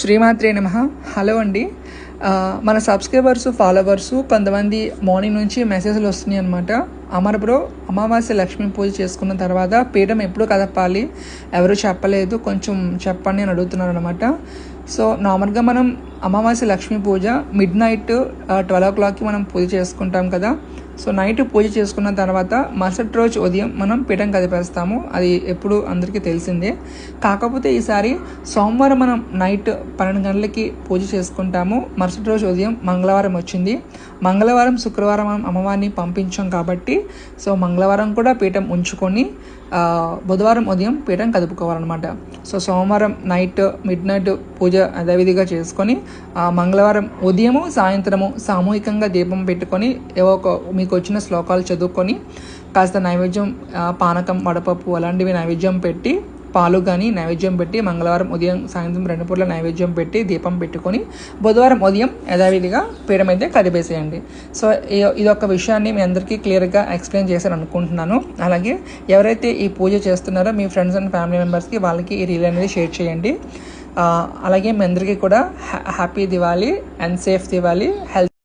శ్రీమాత్రే నమ. హలో అండి. మన సబ్స్క్రైబర్స్ ఫాలోవర్స్ కొంతమంది మార్నింగ్ నుంచి మెసేజ్లు వస్తున్నాయి అనమాట అమర్ బ్రో అమావాస్య లక్ష్మీ పూజ చేసుకున్న తర్వాత పీఠం ఎప్పుడు కదపాలి? ఎవరు చెప్పలేదు. కొంచెం చెప్పండి అని అడుగుతున్నారు అనమాట సో నార్మల్గా మనం అమావాస్య Lakshmi Puja midnight twelve ఓ క్లాక్కి మనం పూజ చేసుకుంటాం కదా. సో నైట్ పూజ చేసుకున్న తర్వాత మరుసటి రోజు ఉదయం మనం పీఠం కదిపేస్తాము అది ఎప్పుడు అందరికీ తెలిసిందే. కాకపోతే ఈసారి సోమవారం మనం నైట్ పన్నెండు గంటలకి పూజ చేసుకుంటాము. మరుసటి రోజు ఉదయం మంగళవారం వచ్చింది. మంగళవారం శుక్రవారం మనం అమ్మవారిని పంపించాం కాబట్టి సో మంగళవారం కూడా పీఠం ఉంచుకొని బుధవారం ఉదయం పీఠం కదుపుకోవాలన్నమాట. సో సోమవారం నైట్ మిడ్ నైట్ పూజ యథావిధిగా చేసుకొని మంగళవారం ఉదయము సాయంత్రము సామూహికంగా దీపం పెట్టుకొని ఏవో ఒక మీకు వచ్చిన శ్లోకాలు చదువుకొని కాస్త నైవేద్యం పానకం వడపప్పు అలాంటివి నైవేద్యం పెట్టి పాలు కానీ నైవేద్యం పెట్టి మంగళవారం ఉదయం సాయంత్రం రెండు పూట్ల నైవేద్యం పెట్టి దీపం పెట్టుకొని బుధవారం ఉదయం యథావిధిగా పీడం అయితే కదిపేసేయండి. సో ఇది ఒక విషయాన్ని మీ అందరికీ క్లియర్గా ఎక్స్ప్లెయిన్ చేశాను అనుకుంటున్నాను అలాగే ఎవరైతే ఈ పూజ చేస్తున్నారో మీ ఫ్రెండ్స్ అండ్ ఫ్యామిలీ మెంబర్స్కి వాళ్ళకి ఈ రీల్ అనేది షేర్ చేయండి. అలాగే మీ అందరికీ కూడా happy Diwali and safe Diwali health